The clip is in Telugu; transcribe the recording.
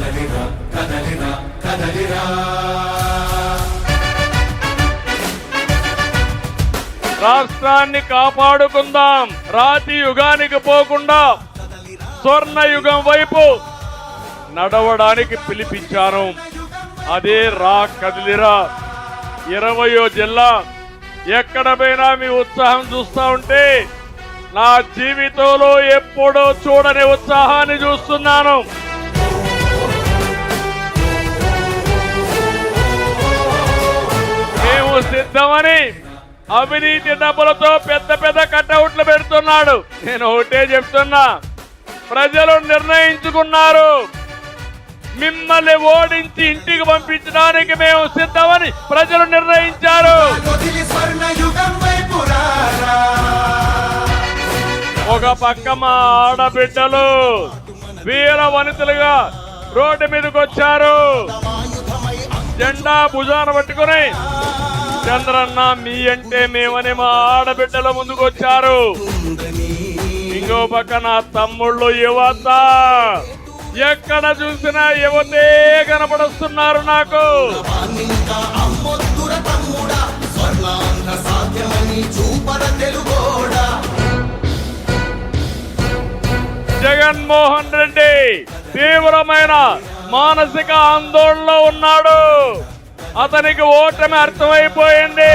కదలిరా కదలిరా కదలిరా. రాష్ట్రాన్ని కాపాడుకుందాం రాతి యుగానికి పోకుండా స్వర్ణ యుగం వైపు నడవడానికి పిలిపించాను. అదే రా కదిలిరా. ఇరవయో జిల్లా ఎక్కడ పోయినా మీ ఉత్సాహం చూస్తా ఉంటే నా జీవితంలో ఎప్పుడో చూడని ఉత్సాహాన్ని చూస్తున్నాను. సిద్ధమని అవినీతి డబ్బులతో పెద్ద పెద్ద కట్అవుట్లు పెడుతున్నాడు. నేను ఒకటే చెప్తున్నా ప్రజలు నిర్ణయించుకున్నారు. మిమ్మల్ని ఓడించి ఇంటికి పంపించడానికి మేము సిద్ధమని ప్రజలు నిర్ణయించారు. ఒక పక్క మా ఆడబిడ్డలు వీర వనితలుగా రోడ్డు మీదకి వచ్చారు జెండా భుజాన పట్టుకుని చంద్రన్న మీ అంటే మేమని మా ఆడబిడ్డల ముందుకు వచ్చారు ఇంకో పక్క నా తమ్ముళ్ళు యువత. ఎక్కడ చూసినా యువతే కనపడుస్తున్నారు నాకు. జగన్మోహన్ రెడ్డి తీవ్రమైన మానసిక ఆందోళనలో ఉన్నాడు. అతనికి ఓటమి అర్థమైపోయింది.